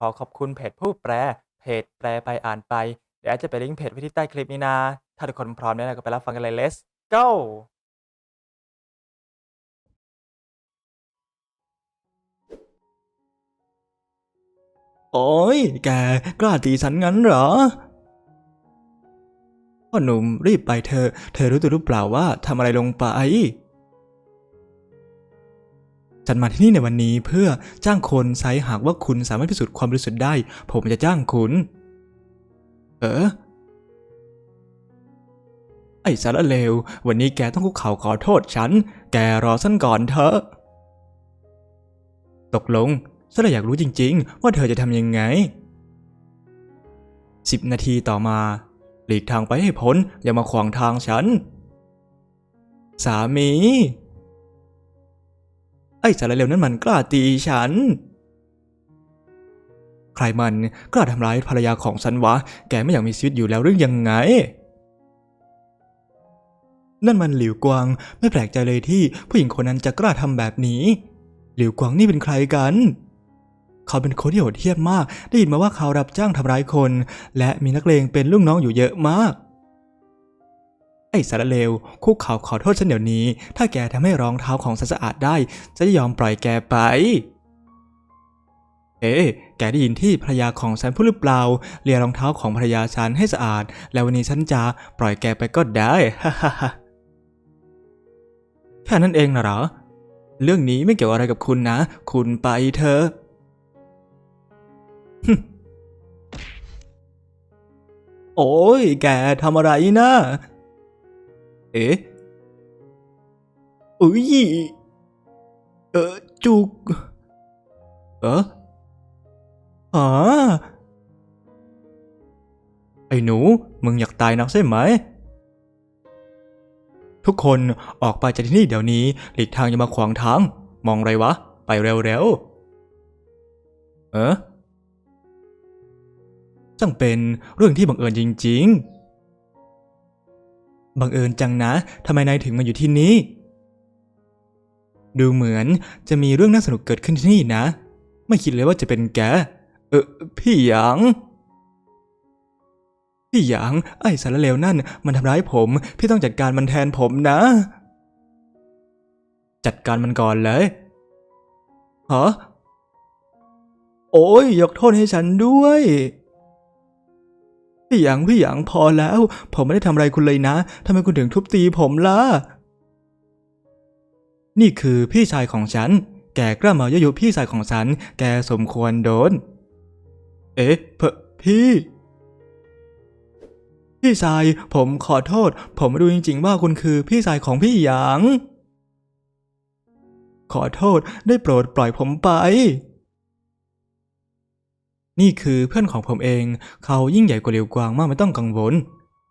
ขอขอบคุณเพจผู้แปล เพจแปลไปอ่านไป เดี๋ยวแอดจะไปลิงก์เพจไว้ที่ใต้คลิปนี้นะ ถ้าทุกคนพร้อมแล้วก็ไปรับฟังกันเลย let's go โอ้ย แกกล้าตีฉันงั้นเหรอ พ่อหนุ่มรีบไปเธอ เธอรู้ตัวหรือเปล่าว่าทำอะไรลงไป ฉันมาที่นี่ในวันนี้เพื่อจ้างคนไซหากว่าคุณสามารถพิสูจน์ความบริสุทธิ์ได้ ผมจะจ้างคุณ เออ ไอ้สารเลว วันนี้แกต้องคุกเข่าขอโทษฉัน แกรอฉันก่อนเถอะ ตกลงฉันเลยอยากรู้จริง ๆ ว่าเธอจะทำยังไงสิบนาทีต่อมา หลีกทางไปให้พ้น อย่ามาขวางทางฉัน สามี ไอ้สารเลวนั้นมันกล้าตีฉัน ใครมันกล้าทำร้ายภรรยาของฉันวะ แกไม่อยากมีชีวิตอยู่แล้วหรือยังไง นั่นมันหลิวกวางไม่แปลกใจเลยที่ผู้หญิงคนนั้นจะกล้าทำแบบนี้ หลิวกวางนี่เป็นใครกันเขาเป็นคนที่โหดเหี้ยมมาก ได้ยินมาว่าเขารับจ้างทำร้ายคน และมีนักเลงเป็นลูกน้องอยู่เยอะมาก ไอ้สารเลวคุกเข่าขอโทษฉันเดี๋ยวนี้ ถ้าแกทำให้รองเท้าของฉันสะอาดได้จะยอมปล่อยแกไป เอ๊ะแกได้ยินที่ภรรยาของฉันพูดหรือเปล่าเลียรองเท้าของภรรยาฉันให้สะอาด แล้ววันนี้ฉันจะปล่อยแกไปก็ได้ฮ่าฮ่าฮ่าแค่นั้นเองนะหรอ เรื่องนี้ไม่เกี่ยวอะไรกับคุณนะ คุณไปเถอะโอ้ย แกทำอะไรนะ เอ๊ะอุ้ยเออจุก เออฮะไอ้หนู มึงอยากตายนักใช่ไหม ทุกคนออกไปจากที่นี่เดี๋ยวนี้ หลีกทางอย่ามาขวางทาง มองไรวะ ไปเร็วๆ เออจังเป็นเรื่องที่บังเอิญจริง ๆ บังเอิญจังนะ ทำไมนายถึงมาอยู่ที่นี่ดูเหมือนจะมีเรื่องน่าสนุกเกิดขึ้นที่นี่นะ ไม่คิดเลยว่าจะเป็นแก เออ พี่หยาง พี่หยาง ไอ้สารเลวนั่น มันทำร้ายผม พี่ต้องจัดการมันแทนผมนะ จัดการมันก่อนเลยฮะโอ้ยยกโทษให้ฉันด้วย พี่หยางพี่หยางพอแล้ว ผมไม่ได้ทำอะไรคุณเลยนะทำไมคุณถึงทุบตีผมล่ะ นี่คือพี่ชายของฉัน แกกล้ามาเยายุพี่ชายของฉัน แกสมควรโดน เอ๊ะเพพี่ พี่ชาย ผมขอโทษ ผมไม่รู้จริง ๆ ว่าคุณคือพี่ชายของพี่หยาง ขอโทษได้โปรดปล่อยผมไป นี่คือเพื่อนของผมเอง เขายิ่งใหญ่กว่าเหลียวกวางมากไม่ต้องกังวล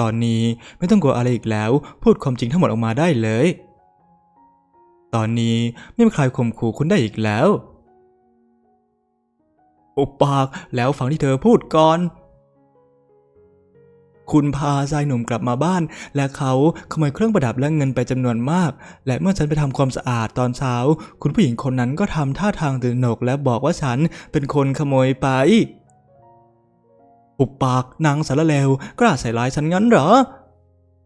ตอนนี้ไม่ต้องกลัวอะไรอีกแล้ว พูดความจริงทั้งหมดออกมาได้เลย ตอนนี้ไม่มีใครข่มขู่คุณได้อีกแล้ว อุปปากแล้วฟังที่เธอพูดก่อน คุณพาชายหนุ่มกลับมาบ้าน และเขาขโมยเครื่องประดับและเงินไปจำนวนมาก และเมื่อฉันไปทำความสะอาดตอนเช้า คุณผู้หญิงคนนั้นก็ทำท่าทางตื่นหนก และบอกว่าฉันเป็นคนขโมยไปอุปปากนางสารเลวกล้าใส่ร้ายฉันงั้นเหรอ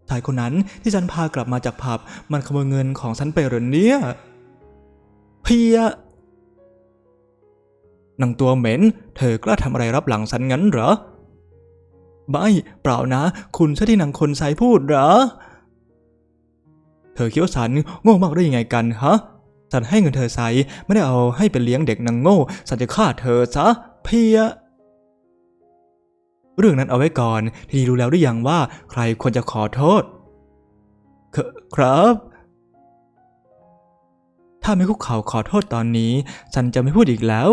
ชายคนนั้นที่ฉันพากลับมาจากผับ มันขโมยเงินของฉันไปเหรอเนี่ยเพียนางตัวเหม็น เธอกล้าทำอะไรรับหลังฉันงั้นเหรอ ไม่เปล่านะ คุณใช่ที่นางคนใช้พูดเหรอ เธอคิดว่าฉันโง่มากได้ยังไงกันฮะ ฉันให้เงินเธอใช้ไม่ได้เอาให้ไปเลี้ยงเด็กนางโง่ ฉันจะฆ่าเธอซะเพียเรื่องนั้นเอาไว้ก่อน ทีนี้รู้แล้วหรือยังว่าใครควรจะขอโทษคครับ ถ้าไม่คุกเข่าขอโทษตอนนี้ ฉันจะไม่พูดอีกแล้ว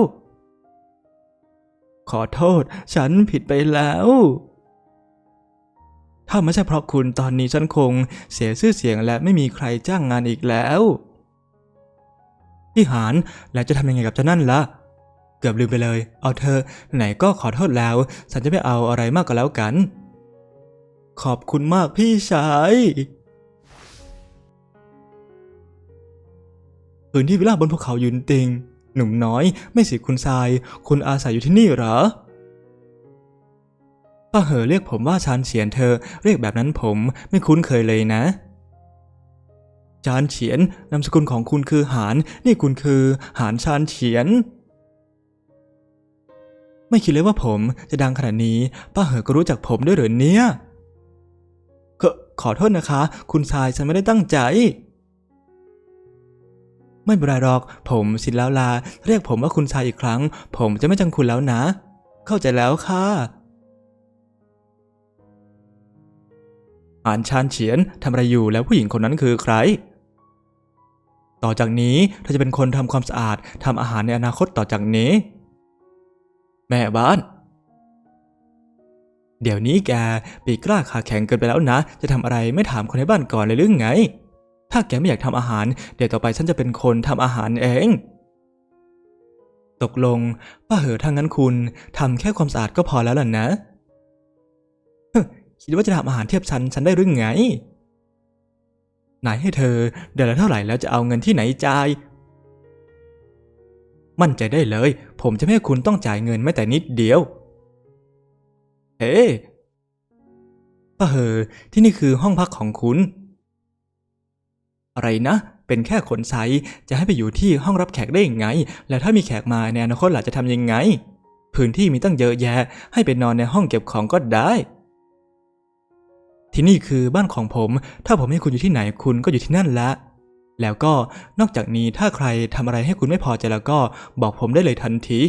ขอโทษ ฉันผิดไปแล้ว ถ้าไม่ใช่เพราะคุณตอนนี้ฉันคงเสียชื่อเสียงและไม่มีใครจ้างงานอีกแล้วพี่หานแล้วจะทำยังไงกับเจ้านั่นล่ะ เกือบลืมไปเลย เอาเธอ ไหนก็ขอโทษแล้ว ฉันจะไม่เอาอะไรมากก็แล้วกัน ขอบคุณมากพี่ชายพื้นที่วิลล่าบนภูเขายืนติง หนุ่มน้อย ไม่สิคุณทราย คุณอาศัยอยู่ที่นี่เหรอ ป้าเหอเรียกผมว่าชานเฉียนเธอ เรียกแบบนั้นผมไม่คุ้นเคยเลยนะชานเฉียนนามสกุลของคุณคือหาน นี่คุณคือหานชานเฉียน ไม่คิดเลยว่าผมจะดังขนาดนี้ ป้าเหอก็รู้จักผมด้วยเหรอเนี่ยขอขอโทษนะคะ คุณชายฉันไม่ได้ตั้งใจ ไม่เป็นไรหรอก ผมสินแล้วลา เรียกผมว่าคุณชายอีกครั้ง ผมจะไม่จังคุณแล้วนะ เข้าใจแล้วค่ะ อ่านชานเฉียนทำอะไรอยู่แล้วผู้หญิงคนนั้นคือใคร ต่อจากนี้เธอจะเป็นคนทำความสะอาดทำอาหารในอนาคตต่อจากนี้ แม่บ้าน เดี๋ยวนี้แกปีกล้าขาแข็งเกินไปแล้วนะ จะทำอะไรไม่ถามคนในบ้านก่อนเลยหรือไง ถ้าแกไม่อยากทำอาหาร เดี๋ยวต่อไปฉันจะเป็นคนทำอาหารเองตกลงป้าเหอถ้างั้นคุณทำแค่ความสะอาดก็พอแล้วล่ะนะ คิดว่าจะทำอาหารเทียบฉันฉันได้หรือไงไหนให้เธอเดือนละเท่าไหร่แล้วจะเอาเงินที่ไหนจ่าย มั่นใจได้เลย ผมจะไม่ให้คุณต้องจ่ายเงินแม้แต่นิดเดียว เฮ้ป้าเหอที่นี่คือห้องพักของคุณ อะไรนะ เป็นแค่คนใช้จะให้ไปอยู่ที่ห้องรับแขกได้ยังไง แล้วถ้ามีแขกมาในอนาคตหล่ะจะทำยังไง พื้นที่มีตั้งเยอะแยะ ให้ไปนอนในห้องเก็บของก็ได้ ที่นี่คือบ้านของผม ถ้าผมให้คุณอยู่ที่ไหนคุณก็อยู่ที่นั่นละ แล้วก็นอกจากนี้ถ้าใครทำอะไรให้คุณไม่พอใจแล้วก็บอกผมได้เลยทันที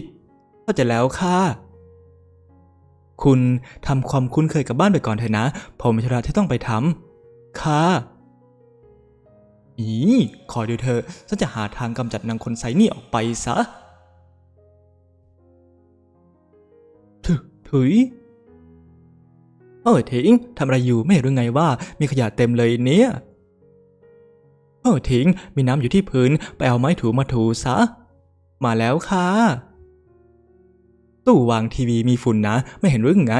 เข้าใจแล้วค่ะ คุณทำความคุ้นเคยกับบ้านไปก่อนเถอะนะ ผมมีธุระที่ต้องไปทำค่ะอีขอเดี๋ยวเธอฉันจะหาทางกำจัดนางคนไซนี่ออกไปซะถึถุย เออทิงทำอะไรอยู่ไม่รือไงว่ามีขยะเต็มเลยเนี่ยเออทิงมีน้ำอยู่ที่พื้นไปเอาไม้ถูมาถูซะ มาแล้วค่ะ ตู้วางทีวีมีฝุ่นนะ ไม่เห็นรือไง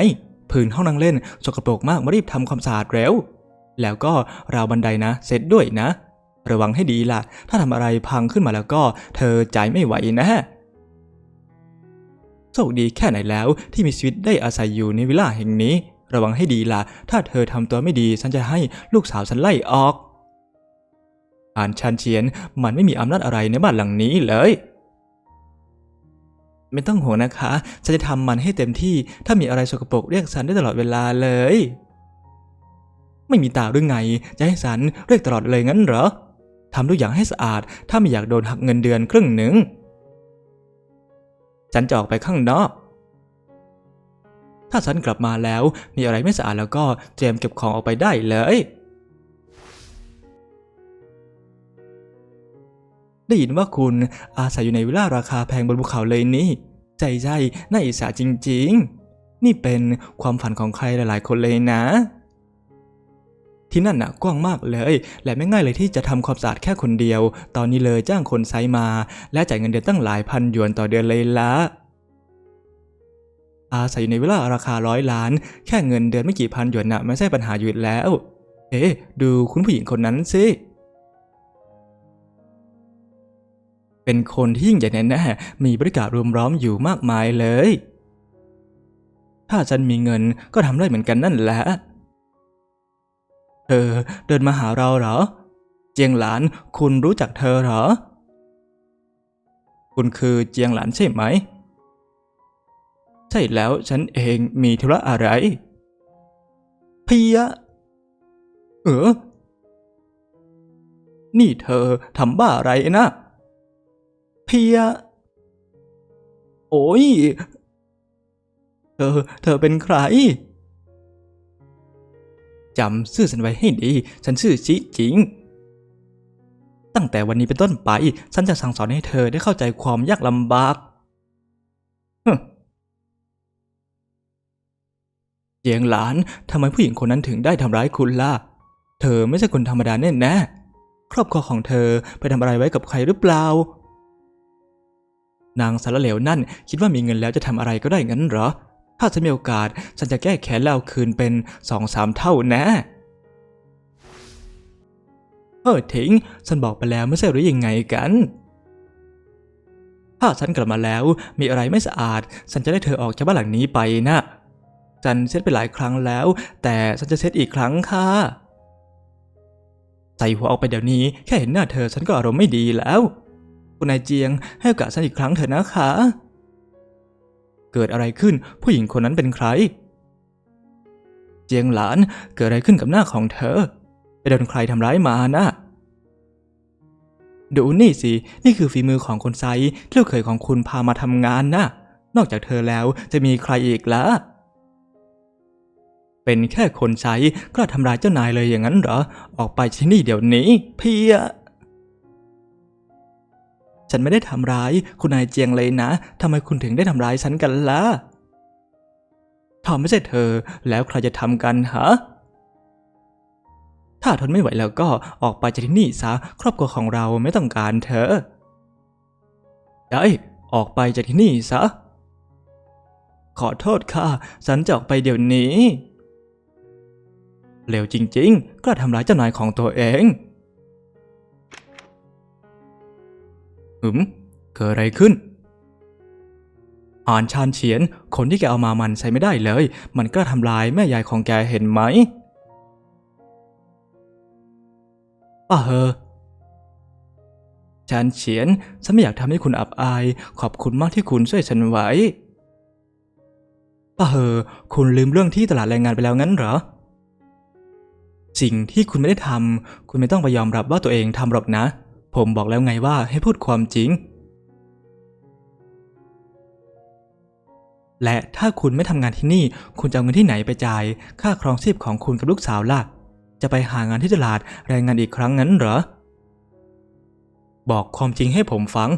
พื้นห้องนั่งเล่นสกปรกมากมารีบทำความสะอาดเร็วแล้วก็ราวบันไดนะเซ็ตด้วยนะ ระวังให้ดีล่ะ ถ้าทำอะไรพังขึ้นมาแล้วก็ เธอใจไม่ไหวนะโชคดีแค่ไหนแล้วที่มีชีวิตได้อาศัยอยู่ในวิลล่าแห่งนี้ ระวังให้ดีล่ะ ถ้าเธอทำตัวไม่ดีฉันจะให้ลูกสาวฉันไล่ออก อ่านชันเชียนมันไม่มีอำนาจอะไรในบ้านหลังนี้เลย ไม่ต้องห่วงนะคะ ฉันจะทำมันให้เต็มที่ ถ้ามีอะไรสกปรกเรียกฉันได้ตลอดเวลาเลย ไม่มีตาหรือไง จะให้ฉันเรียกตลอดเลยงั้นเหรอทำทุกอย่างให้สะอาด ถ้าไม่อยากโดนหักเงินเดือนครึ่งหนึ่งฉันจะออกไปข้างนอก ถ้าฉันกลับมาแล้ว มีอะไรไม่สะอาดแล้วก็เตรียมเก็บของออกไปได้เลยได้ยินว่าคุณอาศัยอยู่ในวิลล่าราคาแพงบนภูเขาเลยนี่ ใจใจน่าอิจฉาจริง ๆ นี่เป็นความฝันของใครหลายๆ คนเลยนะ ที่นั่นน่ะกว้างมากเลย และไม่ง่ายเลยที่จะทำความสะอาดแค่คนเดียว ตอนนี้เลยจ้างคนไซมา และจ่ายเงินเดือนตั้งหลายพันหยวนต่อเดือนเลยละ อาศัยอยู่ในเวลาราคาร้อยล้าน แค่เงินเดือนไม่กี่พันหยวนน่ะไม่ใช่ปัญหาอยู่แล้ว เอ๊ดูคุณผู้หญิงคนนั้นสิเป็นคนที่ยิ่งใหญ่แน่ๆมีบริการรวมร้อมอยู่มากมายเลย ถ้าฉันมีเงินก็ทำได้เหมือนกันนั่นแหละ เธอเดินมาหาเราเหรอ เจียงหลาน คุณรู้จักเธอเหรอ คุณคือเจียงหลานใช่ไหม ใช่แล้วฉันเองมีธุระอะไรเพียเออ นี่เธอทำบ้าอะไรนะเพียโอ้ย เธอ เธอเป็นใคร จำชื่อฉันไว้ให้ดี ฉันชื่อชิจิง ตั้งแต่วันนี้เป็นต้นไป ฉันจะสั่งสอนให้เธอได้เข้าใจความยากลำบาก ฮึ เจียงหลานทำไมผู้หญิงคนนั้นถึงได้ทำร้ายคุณล่ะ เธอไม่ใช่คนธรรมดาแน่แน่ครอบครัวของเธอไปทำอะไรไว้กับใครหรือเปล่า นางสารเหลวนั่นคิดว่ามีเงินแล้วจะทำอะไรก็ได้งั้นเหรอ ถ้าฉันมีโอกาสฉันจะแก้แค้นแล้วคืนเป็นสองสามเท่าแน่เออทิ้งฉันบอกไปแล้วไม่ใช่หรือยังไงกัน ถ้าฉันกลับมาแล้วมีอะไรไม่สะอาด ฉันจะได้เธอออกจากบ้านหลังนี้ไปนะ ฉันเช็ดไปหลายครั้งแล้ว แต่ฉันจะเช็ดอีกครั้งค่ะ ใส่หัวออกไปเดี๋ยวนี้ แค่เห็นหน้าเธอฉันก็อารมณ์ไม่ดีแล้ว คุณนายเจียงให้โอกาสฉันอีกครั้งเถอะนะคะ เกิดอะไรขึ้นผู้หญิงคนนั้นเป็นใคร เจียงหลานเกิดอะไรขึ้นกับหน้าของเธอ ไปโดนใครทำร้ายมานะดูนี่สิ นี่คือฝีมือของคนไซที่ลูกเขยของคุณพามาทำงานนะ นอกจากเธอแล้วจะมีใครอีกล่ะ เป็นแค่คนใช้กล้าทำร้ายเจ้านายเลยอย่างนั้นเหรอ ออกไปจากที่นี่เดี๋ยวนี้ เพีย ฉันไม่ได้ทำร้ายคุณนายเจียงเลยนะทำไมคุณถึงได้ทำร้ายฉันกันล่ะถ้าไม่ใช่เธอ แล้วใครจะทำกันฮะ ถ้าทนไม่ไหวแล้วก็ออกไปจากที่นี่ซะครอบครัวของเราไม่ต้องการเธอ ได้ออกไปจากที่นี่ซะขอโทษค่ะ ฉันจะออกไปเดี๋ยวนี้ เร็วจริงๆ กล้าทำร้ายเจ้านายของตัวเองอืม เกิดอะไรขึ้น อ่านชานเฉียน คนที่แกเอามามันใช้ไม่ได้เลย มันกล้าทำลายแม่ยายของแกเห็นไหมป้าเหอชานเฉียน ฉันไม่อยากทำให้คุณอับอาย ขอบคุณมากที่คุณช่วยฉันไว้ป้าเหอคุณลืมเรื่องที่ตลาดแรงงานไปแล้วงั้นเหรอ สิ่งที่คุณไม่ได้ทำคุณไม่ต้องไปยอมรับว่าตัวเองทำหรอกนะ ผมบอกแล้วไงว่าให้พูดความจริง และถ้าคุณไม่ทำงานที่นี่ คุณจะเอาเงินที่ไหนไปจ่าย ค่าครองชีพของคุณกับลูกสาวล่ะ จะไปหางานที่ตลาดแรงงานอีกครั้งงั้นเหรอ บอกความจริงให้ผมฟัง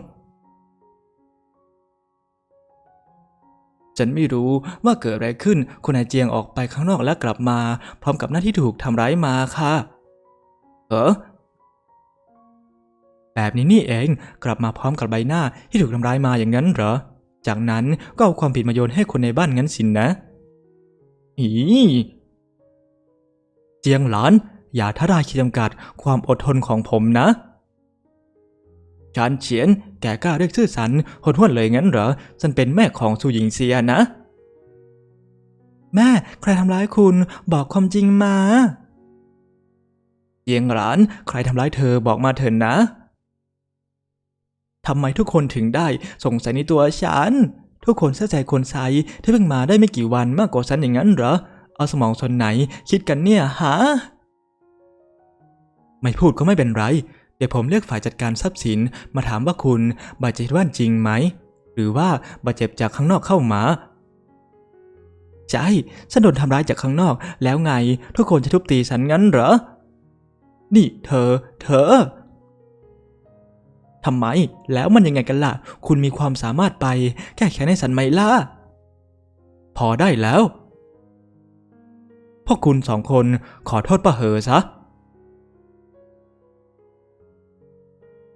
ฉันไม่รู้ว่าเกิดอะไรขึ้นคุณนายเจียงออกไปข้างนอกและกลับมา พร้อมกับหน้าที่ถูกทำร้ายมาค่ะเออแบบนี้นี่เองกลับมาพร้อมกับใบหน้าที่ถูกทำร้ายมาอย่างนั้นเหรอ จากนั้นก็เอาความผิดมาโยนให้คนในบ้านงั้นสินนะอีเจียงหลาน อย่าท้าทายขีดจำกัดความอดทนของผมนะ ชานเฉียน แกกล้าเรียกชื่อสันหดห้วนเลยงั้นเหรอ ฉันเป็นแม่ของซูหญิงเซียนะ แม่ ใครทำร้ายคุณ บอกความจริงมา เยียงหลาน ใครทำร้ายเธอบอกมาเถินนะ ทำไมทุกคนถึงได้สงสัยในตัวฉัน ทุกคนเชื่อใจคนไซที่เพิ่งมาได้ไม่กี่วันมากกว่าฉันอย่างนั้นเหรอ เอาสมองส่วนไหนคิดกันเนี่ยฮะ ไม่พูดก็ไม่เป็นไร เดี๋ยวผมเรียกฝ่ายจัดการทรัพย์สินมาถามว่าคุณบาดเจ็บที่านจริงไหม หรือว่าบาดเจ็บจากข้างนอกเข้ามา ใช่ฉันโดนทำร้ายจากข้างนอก แล้วไง ทุกคนจะทุบตีฉันงั้นเหรอ นี่เธอ เธอทำไม แล้วมันยังไงกันล่ะ คุณมีความสามารถไป แก้แค้นให้ฉันไหมล่ะ พอได้แล้วพวกคุณสองคนขอโทษป้าเหอซะ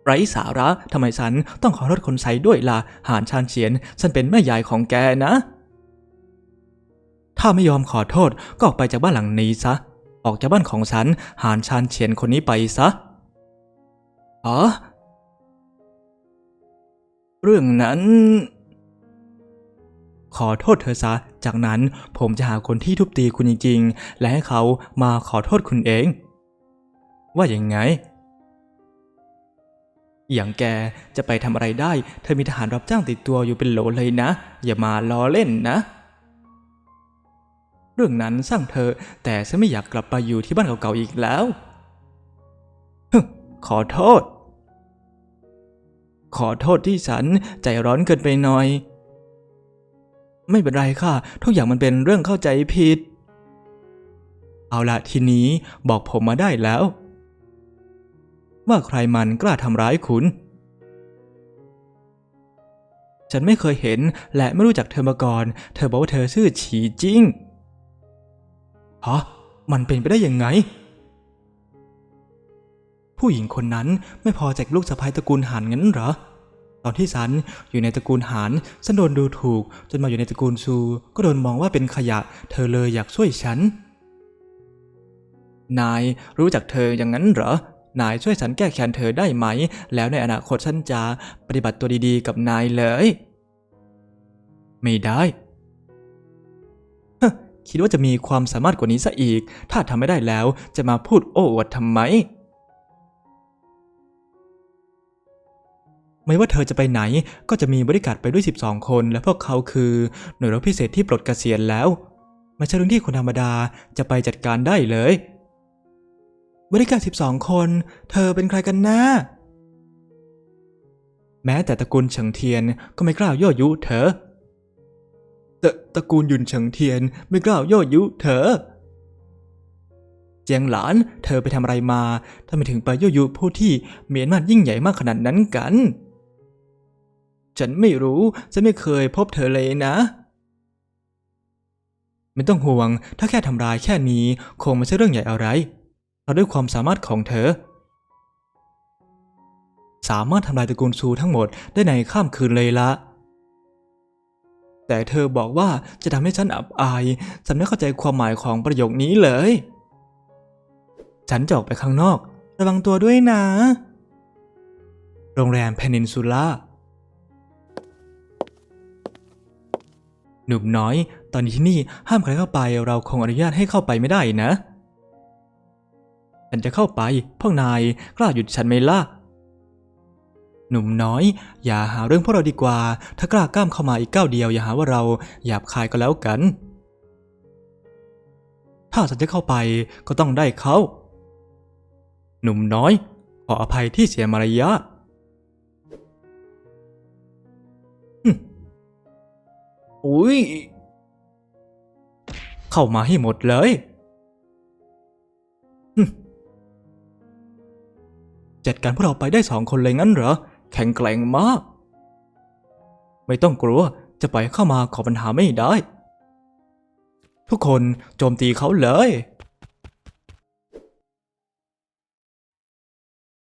ไร้สาระทำไมฉันต้องขอโทษคนใส่ด้วยล่ะหานชานเฉียน ฉันเป็นแม่ยายของแกนะ ถ้าไม่ยอมขอโทษก็ออกไปจากบ้านหลังนี้ซะ ออกจากบ้านของฉันหานชานเฉียนคนนี้ไปซะอ๋อเรื่องนั้นขอโทษเธอซะ จากนั้นผมจะหาคนที่ทุบตีคุณจริงๆ และให้เขามาขอโทษคุณเอง ว่าอย่างไง อย่างแกจะไปทำอะไรได้ เธอมีทหารรับจ้างติดตัวอยู่เป็นโหลเลยนะ อย่ามาล้อเล่นนะ เรื่องนั้นสร้างเธอ แต่ฉันไม่อยากกลับไปอยู่ที่บ้านเก่าๆอีกแล้วฮึขอโทษ ขอโทษที่ฉันใจร้อนเกินไปหน่อย ไม่เป็นไรค่ะ ทุกอย่างมันเป็นเรื่องเข้าใจผิด เอาละทีนี้บอกผมมาได้แล้ว ว่าใครมันกล้าทำร้ายคุณ ฉันไม่เคยเห็นและไม่รู้จักเธอมาก่อน เธอบอกว่าเธอชื่อฉีจิงฮะมันเป็นไปได้ยังไง ผู้หญิงคนนั้นไม่พอใจกับลูกสะใภ้ตระกูลหานงั้นเหรอ ตอนที่ฉันอยู่ในตระกูลหานฉันโดนดูถูก จนมาอยู่ในตระกูลซู ก็โดนมองว่าเป็นขยะ เธอเลยอยากช่วยฉัน นายรู้จักเธออย่างนั้นเหรอ นายช่วยฉันแก้แค้นเธอได้ไหม แล้วในอนาคตฉันจะปฏิบัติตัวดีๆ กับนายเลย ไม่ได้คิดว่าจะมีความสามารถกว่านี้ซะอีก ถ้าทำไม่ได้แล้วจะมาพูดโอ้อวดทำไม ไม่ว่าเธอจะไปไหนก็จะมีบริการไปด้วย 12 คน และพวกเขาคือหน่วยรบพิเศษที่ปลดเกษียณแล้ว ไม่ใช่เรื่องที่คนธรรมดาจะไปจัดการได้เลย บริการ12 คน เธอเป็นใครกันนะแม้แต่ตระกูลเฉิงเทียนก็ไม่กล้ายั่วยุเธอตระตระกูลยุนเฉิงเทียนไม่กล้ายั่วยุเธอ เจียงหลาน เธอไปทำอะไรมาทำไมถึงไปยั่วยุผู้ที่เมีอำนาจยิ่งใหญ่มากขนาดนั้นกัน ฉันไม่รู้ฉันไม่เคยพบเธอเลยนะ ไม่ต้องห่วง ถ้าแค่ทำร้ายแค่นี้คงไม่ใช่เรื่องใหญ่อะไร เราด้วยความสามารถของเธอ สามารถทำลายตระกูลซูทั้งหมดได้ในข้ามคืนเลยละ แต่เธอบอกว่าจะทำให้ฉันอับอายฉันไม่เข้าใจความหมายของประโยคนี้เลย ฉันจะออกไปข้างนอก ระวังตัวด้วยนะ โรงแรมเพนินซูล่าหนุ่มน้อย ตอนนี้ที่นี่ห้ามใครเข้าไปเราคงอนุญาตให้เข้าไปไม่ได้นะ ฉันจะเข้าไปพวกนายกล้าหยุดฉันไหมล่ะ หนุ่มน้อย อย่าหาเรื่องพวกเราดีกว่า ถ้ากล้าก้ามเข้ามาอีกก้าวเดียวอย่าหาว่าเราหยาบคายก็แล้วกัน ถ้าฉันจะเข้าไปก็ต้องได้เขา หนุ่มน้อย ขออภัยที่เสียมารยาทอุ้ย เข้ามาให้หมดเลย จัดการพวกเราไปได้สองคนเลยงั้นเหรอ แข็งแกร่งมาก ไม่ต้องกลัว จะปล่อยเข้ามาขอปัญหาไม่ได้ ทุกคนโจมตีเขาเลย